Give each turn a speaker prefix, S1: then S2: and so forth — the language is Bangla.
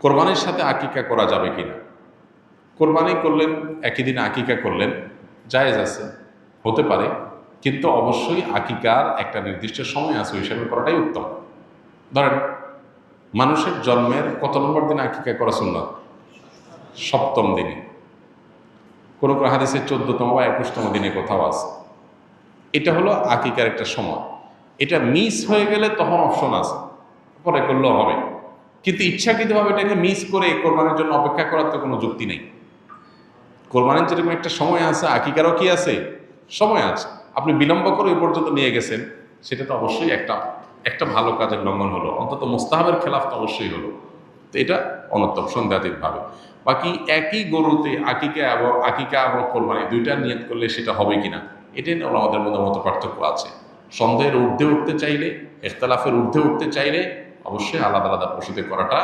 S1: কোরবানির সাথে আকিকা করা যাবে কি না কোরবানি করলেন, একই দিন আকিকা করলেন, জায়েজ আছে, হতে পারে, কিন্তু অবশ্যই আকিকার একটা নির্দিষ্ট সময় আছে হিসাবে করাটাই উত্তম। ধরেন, মানুষের জন্মের কত নম্বর দিনে আকিকা করা সুন্নত? সপ্তম দিনে। কোনো কোনো চোদ্দতম বা একুশতম দিনে কোথাও আছে। এটা হলো আকিকার একটা সময়। এটা মিস হয়ে গেলে তখন অপশন আছে। পরে করলেও হবে। কিন্তু ইচ্ছাকৃতভাবে এটাকে মিস করে কোরবানির জন্য অপেক্ষা করার তো কোনো যুক্তি নেই। কোরবানির যেরকম একটা সময় আছে, আকিকারও কি আছে? সময় আছে। আপনি বিলম্ব করে ওই পর্যন্ত নিয়ে গেছেন, সেটা তো অবশ্যই একটা একটা ভালো কাজের লঙ্ঘন হলো। অন্তত মোস্তাহাবের খেলাফ তো অবশ্যই হলো। তো এটা অনর্থক সন্দেহাতীতভাবে বাকি একই গরুতে আকিকা এবং আকিকা এবং কোরবানি দুইটা নিয়ত করলে সেটা হবে কিনা, এটা নিয়ে আমাদের মধ্যে মতো পার্থক্য আছে। সন্দেহের ঊর্ধ্বে উঠতে চাইলে, এখতালাফের ঊর্ধ্বে উঠতে চাইলে অবশ্যই আলাদা আলাদা পশুতে করাটা